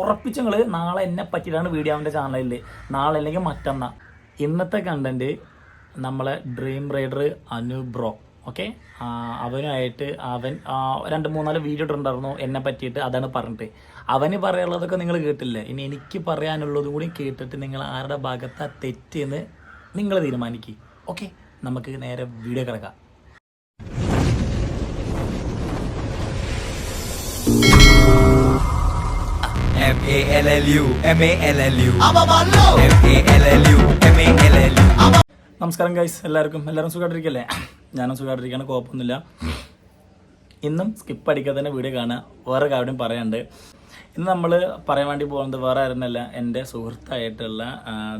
ഉറപ്പിച്ച് നിങ്ങൾ നാളെ എന്നെ പറ്റിയിട്ടാണ് വീഡിയോ അവന്റെ ചാനലിൽ നാളെ അല്ലെങ്കിൽ മറ്റന്നാ. ഇന്നത്തെ കണ്ടന്റ് നമ്മളെ dream rider Anu bro. Okay അവനുമായിട്ട് അവൻ രണ്ട് മൂന്നാൽ വീഡിയോ ഇട്ടിട്ടുണ്ടായിരുന്നു എന്നെ പറ്റിയിട്ട് അതാണ് പറഞ്ഞിട്ട്. അവന് പറയാനുള്ളതൊക്കെ നിങ്ങൾ കേട്ടില്ലേ? ഇനി എനിക്ക് പറയാനുള്ളതും കൂടി കേട്ടിട്ട് നിങ്ങൾ ആരുടെ ഭാഗത്താ തെറ്റെന്ന് നിങ്ങൾ തീരുമാനിക്കുക ഓക്കെ നമുക്ക് നേരെ വീഡിയോ കിടക്കാം. M A L L U M A L L U. M A L L U M A L L U. നമസ്കാരം ഗൈസ് എല്ലാവർക്കും. എല്ലാവരും സുഖമായിട്ടിരിക്കല്ലേ? ഞാനും സുഖമായിട്ടിരിക്കുകയാണ് കുഴപ്പമൊന്നുമില്ല. ഇന്നും സ്കിപ്പ് അടിക്കാതെ തന്നെ വീഡിയോ കാണുക. വേറെ കാര്യം പറയാനുണ്ട്. ഇന്ന് നമ്മൾ പറയാൻ വേണ്ടി പോകുന്നത് വേറെ ആയിരുന്നല്ല എന്റെ സുഹൃത്തായിട്ടുള്ള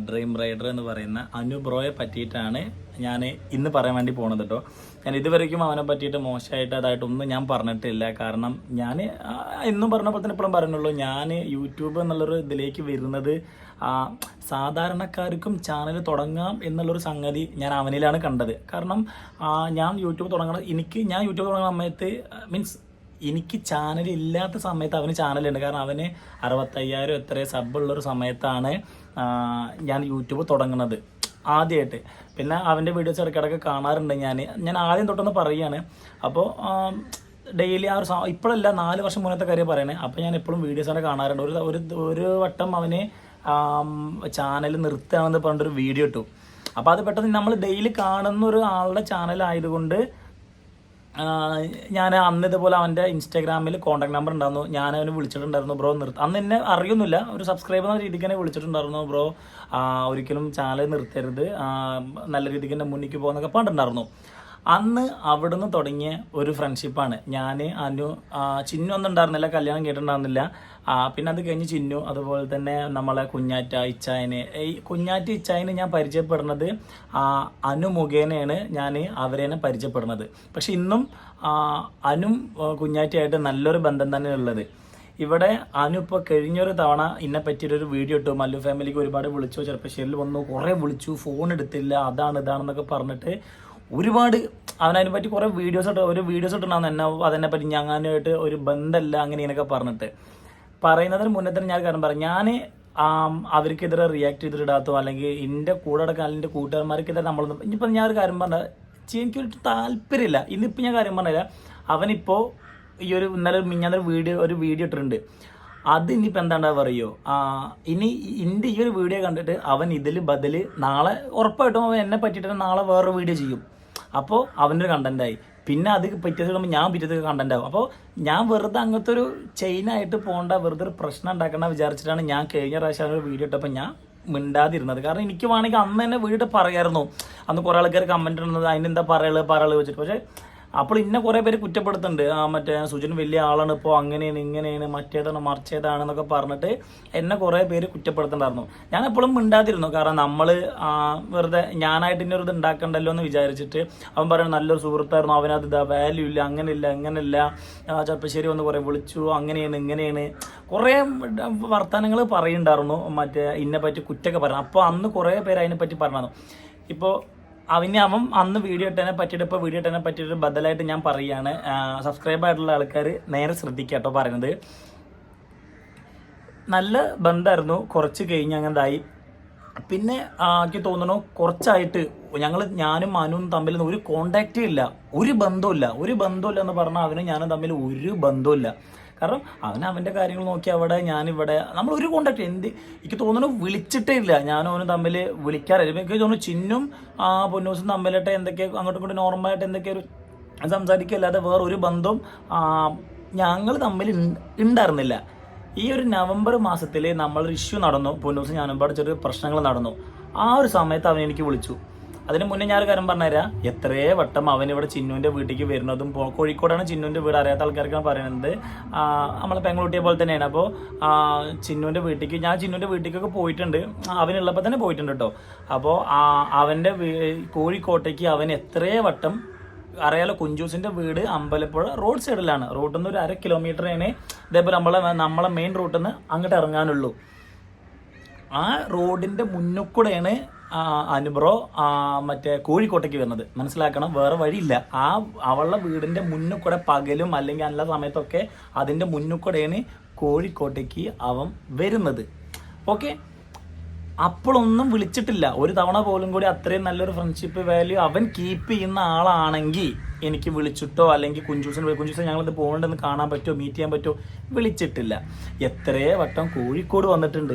ഡ്രീം റൈഡർ എന്ന് പറയുന്ന അനുബ്രോയെ പറ്റിയിട്ടാണ് ഞാൻ ഇന്ന് പറയാൻ വേണ്ടി പോകുന്നത് കേട്ടോ. ഞാൻ ഇതുവരെയ്ക്കും അവനെ പറ്റിയിട്ട് മോശമായിട്ട് അതായിട്ടൊന്നും ഞാൻ പറഞ്ഞിട്ടില്ല. കാരണം ഞാൻ എന്നും പറഞ്ഞപ്പോൾ തന്നെ ഇപ്പോഴും പറയുന്നുള്ളൂ ഞാൻ യൂട്യൂബ് എന്നുള്ളൊരു ഇതിലേക്ക് വരുന്നത് സാധാരണക്കാർക്കും ചാനൽ തുടങ്ങാം എന്നുള്ളൊരു സംഗതി ഞാൻ അവനിലാണ് കണ്ടത്. കാരണം ഞാൻ യൂട്യൂബ് തുടങ്ങണം എനിക്ക് ഞാൻ യൂട്യൂബ് തുടങ്ങുന്ന സമയത്ത് മീൻസ് എനിക്ക് ചാനൽ ഇല്ലാത്ത സമയത്ത് അവന് ചാനലുണ്ട് കാരണം അവന് അറുപത്തയ്യായിരം എത്ര സബുള്ളൊരു സമയത്താണ് ഞാൻ യൂട്യൂബ് തുടങ്ങുന്നത് ആദ്യമായിട്ട് പിന്നെ അവന്റെ വീഡിയോസ് ഇടയ്ക്കിടയ്ക്ക് കാണാറുണ്ട് ഞാൻ ഞാൻ ആദ്യം തൊട്ടൊന്ന് പറയുകയാണ് അപ്പോൾ ഡെയിലി ആ ഒരു ഇപ്പോഴല്ല നാല് വർഷം മുന്നത്തെ കാര്യം പറയണേ. അപ്പോൾ ഞാൻ എപ്പോഴും വീഡിയോസ് ഒക്കെ കാണാറുണ്ട്. ഒരു ഒരു ഒരു വട്ടം അവന് ചാനൽ നിർത്തുകയാണെന്ന് പറഞ്ഞിട്ടൊരു വീഡിയോ ഇട്ടു. അപ്പോൾ അത് പെട്ടെന്ന് നമ്മൾ ഡെയിലി കാണുന്ന ഒരു ആളുടെ ചാനൽ ആയതുകൊണ്ട് ഞാൻ അന്ന് ഇതുപോലെ അവന്റെ ഇൻസ്റ്റാഗ്രാമിൽ കോൺടാക്ട് നമ്പർ ഉണ്ടായിരുന്നു. ഞാൻ അവന് വിളിച്ചിട്ടുണ്ടായിരുന്നു ബ്രോ നിർത്തി അന്ന് എന്നെ അറിയൊന്നുമില്ല. ഒരു സബ്സ്ക്രൈബ് എന്ന രീതിക്ക് തന്നെ വിളിച്ചിട്ടുണ്ടായിരുന്നു ബ്രോ ഒരിക്കലും ചാനൽ നിർത്തരുത്. നല്ല രീതിക്ക് എന്റെ മുന്നിലേക്ക് പോകുന്നൊക്കെ പറഞ്ഞിട്ടുണ്ടായിരുന്നു. അന്ന് അവിടുന്ന് തുടങ്ങിയ ഒരു ഫ്രണ്ട്ഷിപ്പാണ് ഞാൻ അനു ചിന്നു ഒന്നും ഉണ്ടായിരുന്നില്ല കല്യാണം കേട്ടിട്ടുണ്ടായിരുന്നില്ല പിന്നെ അത് കഴിഞ്ഞ് ചിന്നു അതുപോലെ തന്നെ നമ്മളെ കുഞ്ഞാറ്റ ഇച്ചായന്. ഈ കുഞ്ഞാറ്റ ഇച്ചായന് ഞാൻ പരിചയപ്പെടുന്നത് അനു മുഖേനയാണ് ഞാൻ അവരേനെ പരിചയപ്പെടുന്നത്. പക്ഷെ ഇന്നും അനു അനും കുഞ്ഞാറ്റയായിട്ട് നല്ലൊരു ബന്ധം തന്നെ ഉള്ളത്. ഇവിടെ അനു ഇപ്പോൾ കഴിഞ്ഞൊരു തവണ ഇന്നെ പറ്റിയൊരു വീഡിയോ ഇട്ടു. മല്ലു ഫാമിലിക്ക് ഒരുപാട് വിളിച്ചു. ചെറുപ്പശ്ശേരിയിൽ വന്നു കുറേ വിളിച്ചു. ഫോൺ എടുത്തില്ല. അതാണ് ഇതാണെന്നൊക്കെ പറഞ്ഞിട്ട് ഒരുപാട് അവനതിനെ പറ്റി കുറേ വീഡിയോസ് ഇട്ട് ഒരു വീഡിയോസ് ഇട്ടുണ്ടാകുന്നു എന്നെ അതിനെ പറ്റി ഞങ്ങാനുമായിട്ട് ഒരു ബന്ധമല്ല അങ്ങനെ ഇങ്ങനെയൊക്കെ പറഞ്ഞിട്ട്. പറയുന്നതിന് മുന്നേ തന്നെ ഞാൻ കാരണം പറയാം. ഞാൻ അവർക്കെതിരെ റിയാക്ട് ചെയ്തിടാത്തോ അല്ലെങ്കിൽ എന്റെ കൂടെ അടക്കം അല്ലെങ്കിൽ എന്റെ കൂട്ടുകാരന്മാർക്കെതിരെ നമ്മളൊന്നും ഇനിയിപ്പോൾ ഞാൻ ഒരു കാര്യം പറഞ്ഞാൽ എനിക്കൊരു താല്പര്യമില്ല. ഇന്നിപ്പോൾ ഞാൻ കാര്യം പറഞ്ഞില്ല അവനിപ്പോൾ ഈ ഒരു ഇന്നലെ മിഞ്ഞാന്നൊരു വീഡിയോ ഒരു വീഡിയോ ഇട്ടിട്ടുണ്ട്. അത് ഇനിയിപ്പോൾ എന്താണ്ടാ പറയുമോ ഇനി എന്റെ ഈ ഒരു വീഡിയോ കണ്ടിട്ട് അവൻ ഇതിൽ ബദൽ നാളെ ഉറപ്പായിട്ടും അവൻ എന്നെ പറ്റിയിട്ട് നാളെ വേറൊരു വീഡിയോ ചെയ്യും. അപ്പോൾ അവനൊരു കണ്ടന്റായി പിന്നെ അത് പിറ്റേത് കഴിയുമ്പോൾ ഞാൻ പിറ്റേത് കണ്ടന്റ് ആവും. അപ്പോൾ ഞാൻ വെറുതെ അങ്ങനത്തെ ഒരു ചെയിനായിട്ട് പോകണ്ട വെറുതെ ഒരു പ്രശ്നം ഉണ്ടാക്കണ്ട വിചാരിച്ചിട്ടാണ് ഞാൻ കഴിഞ്ഞ പ്രാവശ്യം ഒരു വീഡിയോ ഇട്ടപ്പോൾ ഞാൻ മിണ്ടാതിരുന്നത്. കാരണം എനിക്ക് വേണമെങ്കിൽ അന്ന് തന്നെ വീട് പറയായിരുന്നു. അന്ന് കുറേ ആൾക്കാർ കമന്റ് ഇടുന്നത് അതിനെന്താ പറയുള്ളത് പറയുള്ളത് വെച്ചിട്ട്. പക്ഷേ അപ്പോൾ ഇന്ന കുറേ പേര് കുറ്റപ്പെടുത്തുന്നുണ്ട്. ആ മറ്റേ സുജൻ വലിയ ആളാണ് ഇപ്പോൾ അങ്ങനെയാണ് ഇങ്ങനെയാണ് മറ്റേതാണ് മറിച്ചേതാണ് എന്നൊക്കെ പറഞ്ഞിട്ട് എന്നെ കുറേ പേര് കുറ്റപ്പെടുത്തുന്നുണ്ടായിരുന്നു. ഞാൻ എപ്പോഴും മിണ്ടാതിരുന്നു. കാരണം നമ്മൾ വെറുതെ ഞാനായിട്ട് ഇനി ഒരു ഇത് ഉണ്ടാക്കണ്ടല്ലോ എന്ന് വിചാരിച്ചിട്ട് അവൻ പറയുന്നത് നല്ലൊരു സുഹൃത്തായിരുന്നു. അവനത് ഇതാ വാല്യൂ ഇല്ല അങ്ങനെ അങ്ങനെയില്ല അങ്ങനെയില്ല ചെറുപ്പശ്ശേരി വന്ന് കുറേ വിളിച്ചു. അങ്ങനെയാണ് ഇങ്ങനെയാണ്. കുറേ വർത്തമാനങ്ങൾ പറയുന്നുണ്ടായിരുന്നു. മറ്റേ ഇന്നെ പറ്റി കുറ്റൊക്കെ പറഞ്ഞു. അപ്പോൾ അന്ന് കുറേ പേര് അതിനെ പറ്റി പറഞ്ഞു ഇപ്പോൾ അവന് അവൻ അന്ന് വീഡിയോ ഇട്ടതിനെ പറ്റിയിട്ട് ഇപ്പോൾ വീഡിയോ ഇട്ടതിനെ പറ്റിയിട്ട് ബദലായിട്ട് ഞാൻ പറയുകയാണ് സബ്സ്ക്രൈബ് ആയിട്ടുള്ള ആൾക്കാർ നേരെ ശ്രദ്ധിക്കുക കേട്ടോ പറയുന്നത് നല്ല ബന്ധമായിരുന്നു കുറച്ച് കഴിഞ്ഞ് അങ്ങനെതായി. പിന്നെ എനിക്ക് തോന്നണോ കുറച്ചായിട്ട് ഞങ്ങൾ ഞാനും മനുവും തമ്മിൽ ഒരു കോണ്ടാക്റ്റേ ഇല്ല. ഒരു ബന്ധമില്ല ഒരു ബന്ധമില്ല എന്ന് പറഞ്ഞാൽ അവനും ഞാനും തമ്മിൽ ഒരു ബന്ധമില്ല കാരണം അവൻ അവന്റെ കാര്യങ്ങൾ നോക്കി അവിടെ ഞാനിവിടെ നമ്മൾ ഒരു കോണ്ടാക്ട് എന്ത്? എനിക്ക് തോന്നുന്നു വിളിച്ചിട്ടേ ഇല്ല. ഞാനും അവനും തമ്മിൽ വിളിക്കാറില്ല. എനിക്ക് തോന്നുന്നു ചിന്നും ആ പൊന്നൂസും തമ്മിലിട്ട് എന്തൊക്കെ അങ്ങോട്ടും ഇങ്ങോട്ടും നോർമലായിട്ട് എന്തൊക്കെ ഒരു സംസാരിക്കുകയല്ലാതെ വേറെ ഒരു ബന്ധവും ഞങ്ങൾ തമ്മിൽ ഉണ്ടായിരുന്നില്ല ഈ ഒരു നവംബർ മാസത്തിൽ നമ്മളൊരു ഇഷ്യൂ നടന്നു. പൊന്നൂസും ഞാനും പാടെ ചെറിയ പ്രശ്നങ്ങൾ നടന്നു. ആ ഒരു സമയത്ത് അവൻ എനിക്ക് വിളിച്ചു. അതിന് മുന്നേ ഞാൻ കാര്യം പറഞ്ഞുതരാം. എത്രയേ വട്ടം അവൻ ഇവിടെ ചിന്നുവിന്റെ വീട്ടിലേക്ക് വരുന്നതും കോഴിക്കോടാണ് ചിന്നുവിന്റെ വീട്. അറിയാത്ത ആൾക്കാർക്കാണ് പറയുന്നത്. നമ്മളെ പെങ്ങളുട്ടിയെ പോലെ തന്നെയാണ്. അപ്പോൾ ചിന്നുവിന്റെ വീട്ടിലേക്ക് ഞാൻ ചിന്നുവിന്റെ വീട്ടിലേക്കൊക്കെ പോയിട്ടുണ്ട്. അവനുള്ളപ്പോൾ തന്നെ പോയിട്ടുണ്ട് കേട്ടോ. അപ്പോൾ അവന്റെ കോഴിക്കോട്ടേക്ക് അവൻ എത്രയേ വട്ടം അറിയാലോ കുഞ്ചൂസിന്റെ വീട് അമ്പലപ്പുഴ റോഡ് സൈഡിലാണ്. റോഡിൽ നിന്ന് ഒരു അര കിലോമീറ്ററിന് ഇതേപോലെ നമ്മളെ നമ്മളെ മെയിൻ റൂട്ടിൽ നിന്ന് അങ്ങോട്ട് ഇറങ്ങാനുള്ളൂ. ആ റോഡിന്റെ മുന്നിൽ കൂടെയാണ് അനുബ്രോ മറ്റേ കോഴിക്കോട്ടേക്ക് വരുന്നത്. മനസ്സിലാക്കണം വേറെ വഴിയില്ല. ആ അവളുടെ വീടിന്റെ മുന്നുകൂടെ പകലും അല്ലെങ്കിൽ നല്ല സമയത്തൊക്കെ അതിന്റെ മുന്നുകൂടെയാണ് കോഴിക്കോട്ടേക്ക് അവൻ വരുന്നത്. ഓക്കെ അപ്പോഴൊന്നും വിളിച്ചിട്ടില്ല. ഒരു തവണ പോലും കൂടി അത്രയും നല്ലൊരു ഫ്രണ്ട്ഷിപ്പ് വാല്യൂ അവൻ കീപ്പ് ചെയ്യുന്ന ആളാണെങ്കിൽ എനിക്ക് വിളിച്ചിട്ടോ അല്ലെങ്കിൽ കുഞ്ചൂസിന് കുഞ്ചൂസിന് കുഞ്ചൂസ് ഞങ്ങളിത് പോകണ്ടെന്ന് കാണാൻ പറ്റുമോ മീറ്റ് ചെയ്യാൻ പറ്റുമോ വിളിച്ചിട്ടില്ല. എത്രയേ വട്ടം കോഴിക്കോട് വന്നിട്ടുണ്ട്.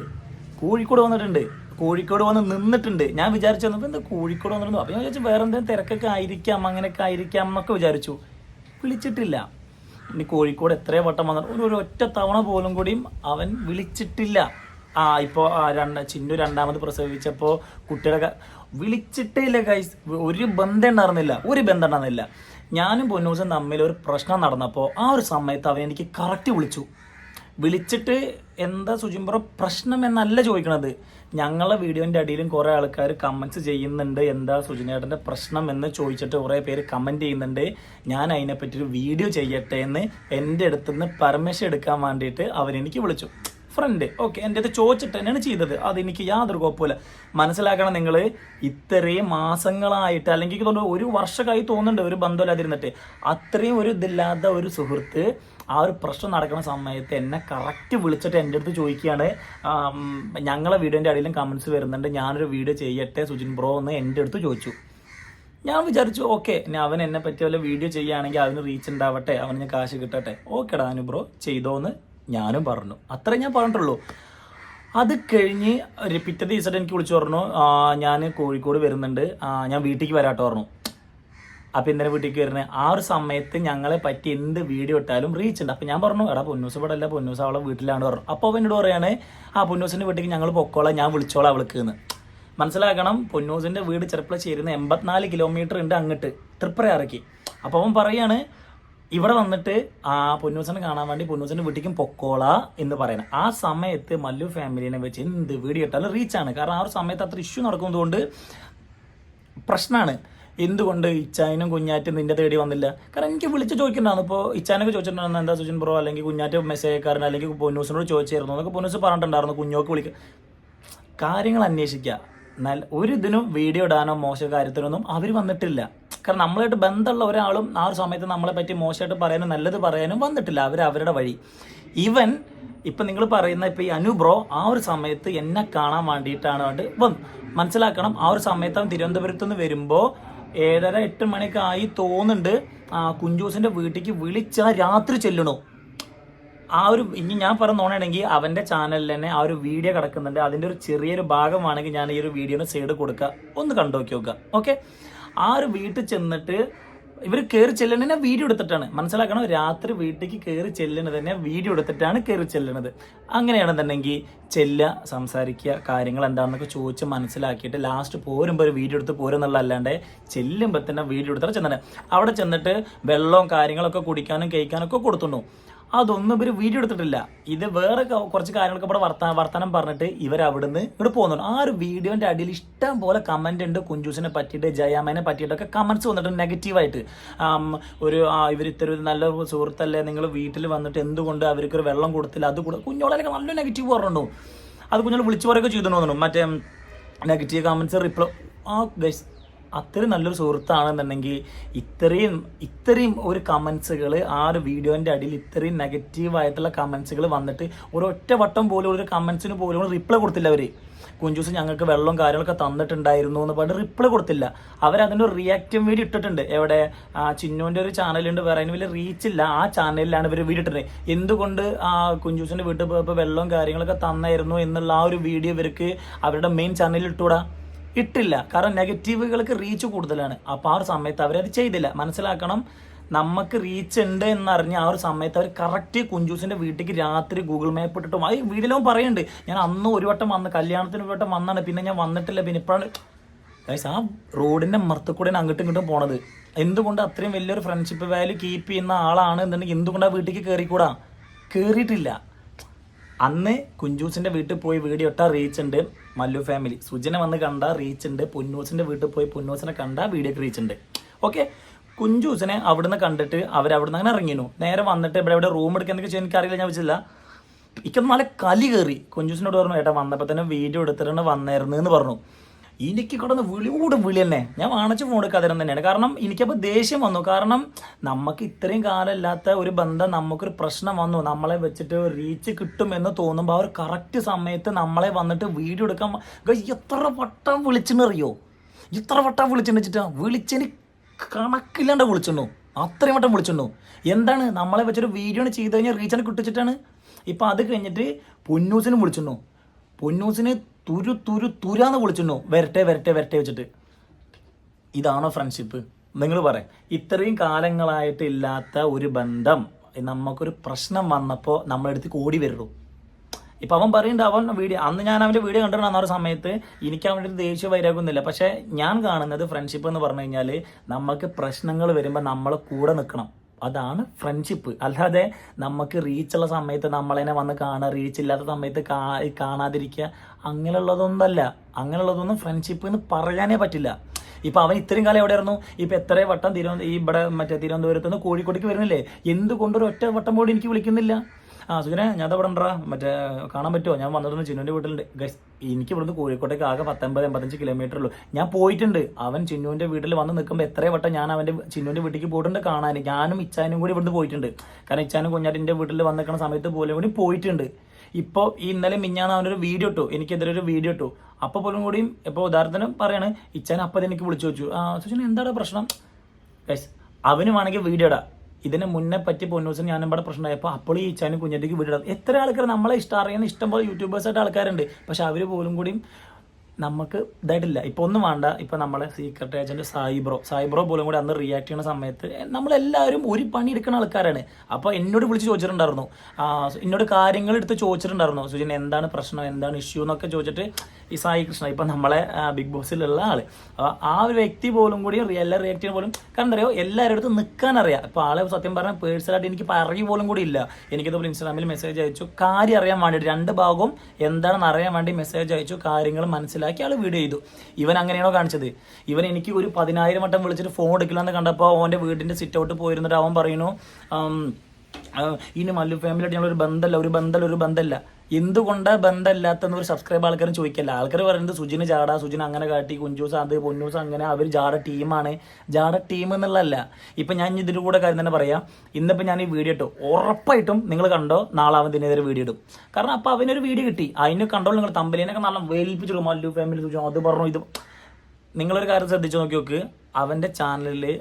കോഴിക്കോട് വന്നിട്ടുണ്ട്. കോഴിക്കോട് വന്ന് നിന്നിട്ടുണ്ട്. ഞാൻ വിചാരിച്ചു വന്നപ്പോൾ എന്താ കോഴിക്കോട് വന്നിരുന്നു അപ്പോൾ ഞാൻ വിചാരിച്ചു വേറെ എന്തെങ്കിലും തിരക്കൊക്കെ ആയിരിക്കാം അങ്ങനെയൊക്കെ ആയിരിക്കാം എന്നൊക്കെ വിചാരിച്ചു. വിളിച്ചിട്ടില്ല. ഇനി കോഴിക്കോട് എത്രയോ വട്ടം വന്നിട്ട് ഒരു ഒറ്റ തവണ പോലും കൂടിയും അവൻ വിളിച്ചിട്ടില്ല. ആ ഇപ്പോൾ രണ്ട ചിന്നു രണ്ടാമത് പ്രസവിച്ചപ്പോൾ കുട്ടിയുടെ വിളിച്ചിട്ടേ ഇല്ല കൈസ് ഒരു ബന്ധം ഉണ്ടായിരുന്നില്ല. ഒരു ബന്ധം ഉണ്ടായിരുന്നില്ല. ഞാനും പൊന്നൂസും തമ്മിൽ ഒരു പ്രശ്നം നടന്നപ്പോൾ ആ ഒരു സമയത്ത് അവൻ എനിക്ക് കറക്റ്റ് വിളിച്ചു. വിളിച്ചിട്ട് എന്താ സുജിംബ്രോ പ്രശ്നം എന്നല്ല ചോദിക്കണത്. ഞങ്ങളെ വീഡിയോന്റെ അടിയിലും കുറേ ആൾക്കാർ കമൻസ് ചെയ്യുന്നുണ്ട്. എന്താ സുജിനേട്ടന്റെ പ്രശ്നം എന്ന് ചോദിച്ചിട്ട് കുറേ പേര് കമന്റ് ചെയ്യുന്നുണ്ട്. ഞാൻ അതിനെപ്പറ്റി ഒരു വീഡിയോ ചെയ്യട്ടെ എന്ന് എന്റെ അടുത്തുനിന്ന് പെർമിഷൻ എടുക്കാൻ വേണ്ടിയിട്ട് അവരെനിക്ക് വിളിച്ചു. ഫ്രണ്ട് ഓക്കെ എന്റെ അടുത്ത് ചോദിച്ചിട്ട് തന്നെയാണ് ചെയ്തത്. അതെനിക്ക് യാതൊരു കുഴപ്പമില്ല മനസ്സിലാക്കണം നിങ്ങൾ ഇത്രയും മാസങ്ങളായിട്ട് അല്ലെങ്കിൽ ഒരു വർഷമായി തോന്നുന്നുണ്ട് ഒരു ബന്ധമില്ലാതിരുന്നിട്ട്. അത്രയും ഒരു ഇതില്ലാത്ത ഒരു സുഹൃത്ത് ആ ഒരു പ്രശ്നം നടക്കുന്ന സമയത്ത് എന്നെ കറക്റ്റ് വിളിച്ചിട്ട് എന്റെ അടുത്ത് ചോദിക്കുകയാണ് ഞങ്ങളെ വീഡിയോന്റെ അടിയിലും കമൻസ് വരുന്നുണ്ട് ഞാനൊരു വീഡിയോ ചെയ്യട്ടെ സുജിൻ ബ്രോ എന്ന് എന്റെ അടുത്ത് ചോദിച്ചു. ഞാൻ വിചാരിച്ചു ഓക്കെ ഇനി അവൻ എന്നെ പറ്റിയ വല്ല വീഡിയോ ചെയ്യുകയാണെങ്കിൽ അവന് റീച്ച് ഉണ്ടാവട്ടെ അവന് കാശ് കിട്ടട്ടെ. ഓക്കെടാ അനു ബ്രോ ചെയ്തോ എന്ന് ഞാനും പറഞ്ഞു. അത്രേ ഞാൻ പറഞ്ഞിട്ടുള്ളൂ. അത് കഴിഞ്ഞ് പിറ്റേ ദിവസം എനിക്ക് വിളിച്ചു പറഞ്ഞു ഞാൻ കോഴിക്കോട് വരുന്നുണ്ട് ഞാൻ വീട്ടിലേക്ക് വരാട്ടോ പറഞ്ഞു. അപ്പം ഇന്നലെ വീട്ടിലേക്ക് വരുന്നത് ആ ഒരു സമയത്ത് ഞങ്ങളെ പറ്റി എന്ത് വീഡിയോ ഇട്ടാലും റീച്ച് ഉണ്ട്. അപ്പം ഞാൻ പറഞ്ഞു എടാ പൊന്നൂസ് ഇവിടെ അല്ല. പൊന്നൂസ് അവളെ വീട്ടിലാണ്. പറഞ്ഞു. അപ്പോൾ എന്നോട് പറയാണ് ആ പൊന്നൂസിന്റെ വീട്ടിലേക്ക് ഞങ്ങൾ പൊക്കോളാം. ഞാൻ വിളിച്ചോളാം അവൾക്ക് എന്ന്. മനസ്സിലാക്കണം പൊന്നൂസിന്റെ വീട് ചെറുപ്പളശ്ശേരിന്ന് എൺപത്തിനാല് കിലോമീറ്റർ ഉണ്ട് അങ്ങോട്ട്. തൃപ്രയാറയ്ക്ക് അപ്പോൾ അവൻ പറയാണ് ഇവിടെ വന്നിട്ട് ആ പൊന്നൂസിനെ കാണാൻ വേണ്ടി പൊന്നൂസിന്റെ വീട്ടിലേക്കും പൊക്കോളാ എന്ന് പറയുന്നത് ആ സമയത്ത് മല്ലു ഫാമിലിനെ വെച്ച് എന്ത് വീഡിയോ ഇട്ടാലും റീച്ചാണ് കാരണം ആ ഒരു സമയത്ത് അത്ര ഇഷ്യൂ നടക്കുന്നതുകൊണ്ട് പ്രശ്നമാണ് എന്തുകൊണ്ട് ഇച്ചായനും കുഞ്ഞാറ്റും നിന്റെ തേടി വന്നില്ല? കാരണം എനിക്ക് വിളിച്ച് ചോദിക്കണ്ടായിരുന്നു ഇപ്പോൾ ഇച്ചാനൊക്കെ ചോദിച്ചിട്ടുണ്ടായിരുന്നു എന്താ സുജിൻ ബ്രോ? അല്ലെങ്കിൽ കുഞ്ഞാറ്റ് മെസ്സേജ് അയക്കാരൻ അല്ലെങ്കിൽ പൊന്നൂസിനോട് ചോദിച്ചായിരുന്നു എന്നൊക്കെ പൊന്നൂസ് പറഞ്ഞിട്ടുണ്ടായിരുന്നു കുഞ്ഞോക്ക് വിളിക്കുക കാര്യങ്ങൾ അന്വേഷിക്കുക നല്ല ഒരു ഇതിനും വീഡിയോ ഇടാനോ മോശ കാര്യത്തിനൊന്നും അവർ വന്നിട്ടില്ല. കാരണം നമ്മളായിട്ട് ബന്ധമുള്ള ഒരാളും ആ ഒരു സമയത്ത് നമ്മളെ പറ്റി മോശമായിട്ട് പറയാനും നല്ലത് പറയാനും വന്നിട്ടില്ല. അവർ അവരുടെ വഴി. ഈവൻ ഇപ്പം നിങ്ങൾ പറയുന്ന ഇപ്പം ഈ അനു ബ്രോ ആ ഒരു സമയത്ത് എന്നെ കാണാൻ വേണ്ടിയിട്ടാണ് വേണ്ടി വന്നു മനസ്സിലാക്കണം ആ ഒരു സമയത്ത് അവൻ തിരുവനന്തപുരത്ത് നിന്ന് വരുമ്പോൾ ഏഴര എട്ട് മണിയൊക്കെ ആയി തോന്നുന്നുണ്ട്. ആ കുഞ്ചൂസിന്റെ വീട്ടിലേക്ക് വിളിച്ചാൽ രാത്രി ചെല്ലണോ? ആ ഒരു ഇനി ഞാൻ പറഞ്ഞോണെങ്കിൽ അവന്റെ ചാനലിൽ തന്നെ ആ ഒരു വീഡിയോ കിടക്കുന്നുണ്ട്. അതിന്റെ ഒരു ചെറിയൊരു ഭാഗമാണെങ്കിൽ ഞാൻ ഈ ഒരു വീഡിയോയുടെ സൈഡ് കൊടുക്കുക ഒന്ന് കണ്ടു നോക്കി. നോക്കുക ഓക്കെ ആ ഒരു വീട്ടിൽ ചെന്നിട്ട് ഇവർ കയറി ചെല്ലുന്നതിനെ വീഡിയോ എടുത്തിട്ടാണ്. മനസ്സിലാക്കണം രാത്രി വീട്ടിലേക്ക് കയറി ചെല്ലണത് തന്നെ വീഡിയോ എടുത്തിട്ടാണ് കയറി ചെല്ലണത്. അങ്ങനെയാണെന്നുണ്ടെങ്കിൽ ചെല്ല സംസാരിക്കുക കാര്യങ്ങൾ എന്താണെന്നൊക്കെ ചോദിച്ച് മനസ്സിലാക്കിയിട്ട് ലാസ്റ്റ് പോരുമ്പോൾ ഒരു വീഡിയോ എടുത്ത് പോരുന്നുള്ള അല്ലാണ്ട് ചെല്ലുമ്പോൾ തന്നെ വീഡിയോ എടുത്തിട്ട് ചെന്നിട്ട് അവിടെ ചെന്നിട്ട് വെള്ളവും കാര്യങ്ങളൊക്കെ കുടിക്കാനും കഴിക്കാനൊക്കെ കൊടുത്തുണ്ടു അതൊന്നും ഇവർ വീഡിയോ എടുത്തിട്ടില്ല. ഇത് വേറെ കുറച്ച് കാര്യങ്ങളൊക്കെ ഇവിടെ വർത്താനം വർത്തമാനം പറഞ്ഞിട്ട് ഇവർ അവിടുന്ന് ഇവിടെ പോകുന്നുണ്ട് ആ ഒരു വീഡിയോന്റെ അടിയിൽ ഇഷ്ടം പോലെ കമന്റ് ഉണ്ട്. കുഞ്ചൂസിനെ പറ്റിയിട്ട് ജയാമേനെ പറ്റിയിട്ടൊക്കെ കമന്റ്സ് വന്നിട്ട് നെഗറ്റീവായിട്ട് ഒരു ഇവർ ഇത്ര ഒരു നല്ല സുഹൃത്തല്ലേ? നിങ്ങൾ വീട്ടിൽ വന്നിട്ട് എന്തുകൊണ്ട് അവർക്ക് ഒരു വെള്ളം കൊടുത്തില്ല? അത് കൂടെ കുഞ്ഞോളൊക്കെ നല്ല നെഗറ്റീവ് പറഞ്ഞിട്ടുണ്ടോ അത് കുഞ്ഞോൾ വിളിച്ചു പറയുകയൊക്കെ തോന്നുന്നു മറ്റേ നെഗറ്റീവ് കമന്റ്സ് റിപ്ലൈ ആ അത്രയും നല്ലൊരു സുഹൃത്താണെന്നുണ്ടെങ്കിൽ ഇത്രയും ഇത്രയും ഒരു കമൻസുകൾ ആ ഒരു വീഡിയോന്റെ അടിയിൽ ഇത്രയും നെഗറ്റീവായിട്ടുള്ള കമൻസുകൾ വന്നിട്ട് ഒരൊറ്റ വട്ടം പോലും ഒരു കമൻസിന് പോലും റിപ്ലൈ കൊടുത്തില്ല അവർ കുഞ്ചൂസ് ഞങ്ങൾക്ക് വെള്ളവും കാര്യങ്ങളൊക്കെ തന്നിട്ടുണ്ടായിരുന്നു എന്ന് പറഞ്ഞിട്ട് റിപ്ലൈ കൊടുത്തില്ല. അവരതിന്റെ ഒരു റിയാക്റ്റീവ് വീഡിയോ ഇട്ടിട്ടുണ്ട്. എവിടെ? ചിന്നുവിന്റെ ഒരു ചാനലുണ്ട് വേറെ അതിന് വലിയ റീച്ചില്ല ആ ചാനലിലാണ് ഇവർ വീഡിയോ ഇട്ടിട്ടുണ്ട് എന്തുകൊണ്ട് കുഞ്ചൂസിന്റെ വീട്ടിൽ പോയപ്പോൾ വെള്ളവും കാര്യങ്ങളൊക്കെ തന്നായിരുന്നു എന്നുള്ള ആ ഒരു വീഡിയോ ഇവർക്ക് അവരുടെ മെയിൻ ചാനലിൽ ഇട്ടുകൂടാ ഇട്ടില്ല. കാരണം നെഗറ്റീവുകൾക്ക് റീച്ച് കൂടുതലാണ്. അപ്പോൾ ആ ഒരു സമയത്ത് അവരത് ചെയ്തില്ല. മനസ്സിലാക്കണം നമുക്ക് റീച്ച് ഉണ്ട് എന്നറിഞ്ഞ് ആ ഒരു സമയത്ത് അവർ കറക്റ്റ് കുഞ്ചൂസിന്റെ വീട്ടിലേക്ക് രാത്രി ഗൂഗിൾ മാപ്പ് ഇട്ടിട്ടും അത് വീട്ടിലും പറയുന്നുണ്ട് ഞാൻ അന്ന് ഒരു വട്ടം വന്ന് കല്യാണത്തിന് ഒരു വട്ടം വന്നാണ് പിന്നെ ഞാൻ വന്നിട്ടില്ല പിന്നെ ഇപ്പോഴാണ് ഗൈസ് ആ റോഡിന്റെ മറത്തു കൂടെ അങ്ങോട്ടും ഇങ്ങോട്ടും പോണത്. എന്തുകൊണ്ട് അത്രയും വലിയൊരു ഫ്രണ്ട്ഷിപ്പ് വാല്യൂ കീപ്പ് ചെയ്യുന്ന ആളാണ് എന്നുണ്ടെങ്കിൽ എന്തുകൊണ്ട് ആ വീട്ടിലേക്ക് കയറിക്കൂടാ കയറിയിട്ടില്ല അന്ന് കുഞ്ചൂസിന്റെ വീട്ടിൽ പോയി വീഡിയോ ഇട്ട റീച്ച് ഉണ്ട്. മല്ലു ഫാമിലി സുജനെ വന്ന് കണ്ട റീച്ച് ഉണ്ട്. പുന്നൂസിന്റെ വീട്ടിൽ പോയി പുന്നൂസിനെ കണ്ട വീഡിയോ റീച്ച് ഉണ്ട്. ഓക്കെ കുഞ്ചൂസിനെ അവിടുന്ന് കണ്ടിട്ട് അവർ അവിടുന്ന് അങ്ങനെ ഇറങ്ങിയിരുന്നു നേരെ വന്നിട്ട് ഇവിടെ ഇവിടെ റൂം എടുക്കാനൊക്കെ ചെയ്യാൻ എനിക്കറിയില്ല ഞാൻ വെച്ചില്ല എനിക്കൊന്നും നല്ല കലി കയറി കുഞ്ചൂസിനോട് പറഞ്ഞു ഏട്ടാ വന്നപ്പോൾ തന്നെ വീഡിയോ എടുത്തിട്ടാണ് വന്നായിരുന്നു എന്ന് പറഞ്ഞു. എനിക്ക് കിടന്ന് വിളിയോട് വിളി തന്നെ. ഞാൻ വാണിച്ച് ഫോൺ എടുക്കാതിരം തന്നെയാണ്. കാരണം എനിക്കപ്പോൾ ദേഷ്യം വന്നു. കാരണം നമുക്ക് ഇത്രയും കാലമില്ലാത്ത ഒരു ബന്ധം നമുക്കൊരു പ്രശ്നം വന്നു. നമ്മളെ വെച്ചിട്ട് റീച്ച് കിട്ടും എന്ന് തോന്നുമ്പോൾ അവർ കറക്റ്റ് സമയത്ത് നമ്മളെ വന്നിട്ട് വീഡിയോ എടുക്കാൻ എത്ര വട്ടം വിളിച്ചെന്നറിയോ എത്ര വട്ടം വിളിച്ചെന്ന് വെച്ചിട്ടാ? വിളിച്ചതിന് കണക്കില്ലാണ്ട് വിളിച്ചിട്ടുണ്ടോ അത്രയും വട്ടം വിളിച്ചിട്ടുണ്ടോ എന്താണ്? നമ്മളെ വെച്ചൊരു വീഡിയോ ചെയ്ത് കഴിഞ്ഞാൽ റീച്ചാണ് കിട്ടിച്ചിട്ടാണ്. ഇപ്പം അത് കഴിഞ്ഞിട്ട് പൊന്നൂസിനും വിളിച്ചിട്ടുണ്ടോ പൊന്നൂസിന് തുരു തുരു തുരാന്ന് വിളിച്ചിട്ടുണ്ടോ? വരട്ടെ വരട്ടെ വരട്ടെ വെച്ചിട്ട്. ഇതാണോ ഫ്രണ്ട്ഷിപ്പ് നിങ്ങൾ പറ ഇത്രയും കാലങ്ങളായിട്ട് ഇല്ലാത്ത ഒരു ബന്ധം നമുക്കൊരു പ്രശ്നം വന്നപ്പോൾ നമ്മളെടുത്ത് ഓടി വരുള്ളൂ ഇപ്പം അവൻ പറയുന്നുണ്ട് അവൻ വീഡിയോ അന്ന് ഞാൻ അവന്റെ വീഡിയോ കണ്ടിട്ടുണ്ടാകുന്ന ആ ഒരു സമയത്ത്. എനിക്ക് അവന്റെ ദേഷ്യം വൈരാഗ്യമൊന്നുമില്ല. പക്ഷെ ഞാൻ കാണുന്നത് ഫ്രണ്ട്ഷിപ്പ് എന്ന് പറഞ്ഞു കഴിഞ്ഞാൽ നമുക്ക് പ്രശ്നങ്ങൾ വരുമ്പോൾ നമ്മളെ കൂടെ നിൽക്കണം അതാണ് ഫ്രണ്ട്ഷിപ്പ് അല്ലാതെ നമുക്ക് റീച്ചുള്ള സമയത്ത് നമ്മളതിനെ വന്ന് കാണുക റീച്ച് ഇല്ലാത്ത സമയത്ത് കാ കാണാതിരിക്കുക അങ്ങനെയുള്ളതൊന്നല്ല. അങ്ങനെയുള്ളതൊന്നും ഫ്രണ്ട്ഷിപ്പ് എന്ന് പറയാനേ പറ്റില്ല. ഇപ്പൊ അവൻ ഇത്രയും കാലം എവിടെ എവിടെയായിരുന്നു? ഇപ്പൊ എത്ര വട്ടം തിരുവനന്തപുരം ഈ ഇവിടെ മറ്റേ തിരുവനന്തപുരത്ത് നിന്ന് കോഴിക്കോട്ടേക്ക് വരുന്നില്ലേ? എന്തുകൊണ്ടൊരു ഒറ്റ വട്ടം പോലും എനിക്ക് വിളിക്കുന്നില്ല? ആ സുഖനെ ഞാൻ അവിടെ ഉണ്ടാ മറ്റേ കാണാൻ പറ്റുമോ ഞാൻ വന്നിരുന്നു ചിന്നുവിന്റെ വീട്ടിലുണ്ട്. ഗൈസ് എനിക്ക് ഇവിടുന്ന് കോഴിക്കോട്ടേക്ക് ആകെ പത്തൊമ്പത് എൺപത്തഞ്ച് കിലോമീറ്റർ ഉള്ളൂ. ഞാൻ പോയിട്ടുണ്ട്. അവൻ ചിന്നുവിന്റെ വീട്ടിൽ വന്ന് നിൽക്കുമ്പോൾ എത്ര വട്ടം ഞാൻ അവന്റെ ചിന്നുവിന്റെ വീട്ടിലേക്ക് പോയിട്ടുണ്ട് കാണാൻ. ഞാനും ഇച്ചാനും കൂടി ഇവിടുന്ന് പോയിട്ടുണ്ട്. കാരണം ഇച്ചാനും കുഞ്ഞാറ്റിന്റെ വീട്ടിൽ വന്ന് നിൽക്കുന്ന സമയത്ത് പോലും കൂടി പോയിട്ടുണ്ട്. ഇപ്പോൾ ഈ ഇന്നലെ മിഞ്ഞാന്ന് അവനൊരു വീഡിയോ ഇട്ടു. എനിക്കെതിരെ ഒരു വീഡിയോ ഇട്ടു. അപ്പോൾ പോലും കൂടിയും ഇപ്പോൾ ഉദാഹരണത്തിന് പറയാണ് ഇച്ചാൻ അപ്പം എനിക്ക് വിളിച്ചു വെച്ചു. സുജന എന്താണ് പ്രശ്നം? ഗൈസ് വേണമെങ്കിൽ വീഡിയോ ഇടാം. ഇതിന് മുന്നേ പറ്റി പൊന്നൂസിന് ഞാനും ഇവിടെ പ്രശ്നമായപ്പോൾ അപ്പോൾ ഈ ഇച്ചാനും കുഞ്ഞിന്റെക്ക് ഇടാം എത്ര ആൾക്കാർ നമ്മളെ ഇഷ്ടം അറിയുന്ന ഇഷ്ടംപോലെ യൂട്യൂബേഴ്സായിട്ട് ആൾക്കാരുണ്ട്. പക്ഷെ അവർ പോലും കൂടിയും നമുക്ക് ഇതായിട്ടില്ല. ഇപ്പൊ ഒന്നും വേണ്ട. ഇപ്പൊ നമ്മളെ സീക്രട്ട് ഏജന്റ് സായിബ്രോ സായിബ്രോ പോലും കൂടി അന്ന് റിയാക്ട് ചെയ്യുന്ന സമയത്ത് നമ്മളെല്ലാവരും ഒരു പണി എടുക്കുന്ന ആൾക്കാരാണ്. അപ്പൊ എന്നോട് വിളിച്ച് ചോദിച്ചിട്ടുണ്ടായിരുന്നു. എന്നോട് കാര്യങ്ങൾ എടുത്ത് ചോദിച്ചിട്ടുണ്ടായിരുന്നു. സുജിൻ എന്താണ് പ്രശ്നം? എന്താണ് ഇഷ്യൂ എന്നൊക്കെ ചോദിച്ചിട്ട് ഈ സായി കൃഷ്ണ ഇപ്പൊ നമ്മളെ ബിഗ് ബോസിലുള്ള അപ്പൊ ആ ഒരു വ്യക്തി പോലും കൂടി എല്ലാ റിയാക്ട് ചെയ്യുന്ന പോലും കാരണം അറിയോ? എല്ലാവരുടെ അടുത്ത് നിൽക്കാൻ അറിയാം. ഇപ്പൊ ആളെ സത്യം പറഞ്ഞാൽ പേഴ്സണലായിട്ട് എനിക്ക് പറയ പോലും കൂടി ഇല്ല. എനിക്കിതുപോലെ ഇൻസ്റ്റാഗ്രാമിൽ മെസ്സേജ് അയച്ചു. കാര്യം അറിയാൻ വേണ്ടി രണ്ട് ഭാഗവും എന്താണെന്ന് അറിയാൻ വേണ്ടി മെസ്സേജ് അയച്ചു. കാര്യങ്ങൾ മനസ്സിലാക്കി ആൾ വീഡിയോ ചെയ്തു. ഇവൻ അങ്ങനെയാണോ കാണിച്ചത്? ഇവൻ എനിക്ക് ഒരു പതിനായിരം വട്ടം വിളിച്ചിട്ട് ഫോൺ എടുക്കില്ല എന്ന് കണ്ടപ്പോൾ അവന്റെ വീടിന്റെ സിറ്റ് ഔട്ട് പോയിരുന്നിട്ട് അവൻ പറയുന്നു ഇനി മല്ലു ഫാമിലിയായിട്ട് ഞങ്ങളൊരു ബന്ധമല്ല ഒരു ബന്ധമല്ല ഒരു ബന്ധമല്ല എന്തുകൊണ്ട് ബന്ധമില്ലാത്തെന്ന് ഒരു സബ്സ്ക്രൈബ് ആൾക്കാരും ചോദിക്കല്ല. ആൾക്കാർ പറയുന്നത് സുജിന് ജാട സുജിന് അങ്ങനെ കാട്ടി കുഞ്ചൂസ് അത് പൊന്നൂസ് അങ്ങനെ അവർ ജാട ടീമാണ് ജാട ടീം എന്നുള്ളതല്ല. ഇപ്പം ഞാൻ ഇതിന്റെ കൂടെ കാര്യം തന്നെ പറയാം. ഇന്നിപ്പോൾ ഞാൻ ഈ വീഡിയോ ഇട്ടു. ഉറപ്പായിട്ടും നിങ്ങൾ കണ്ടോ നാളെ അവൻ വീഡിയോ ഇടും. കാരണം അപ്പോൾ അവനൊരു വീഡിയോ കിട്ടി. അതിന് കണ്ടോ നിങ്ങൾ തമ്പലിനൊക്കെ നല്ല വേൽപ്പിച്ചു മല്ലു ഫാമിലി സുജു അത് പറഞ്ഞു ഇത്. നിങ്ങളൊരു കാര്യം ശ്രദ്ധിച്ചു നോക്കി നോക്ക്. അവന്റെ ചാനലിൽ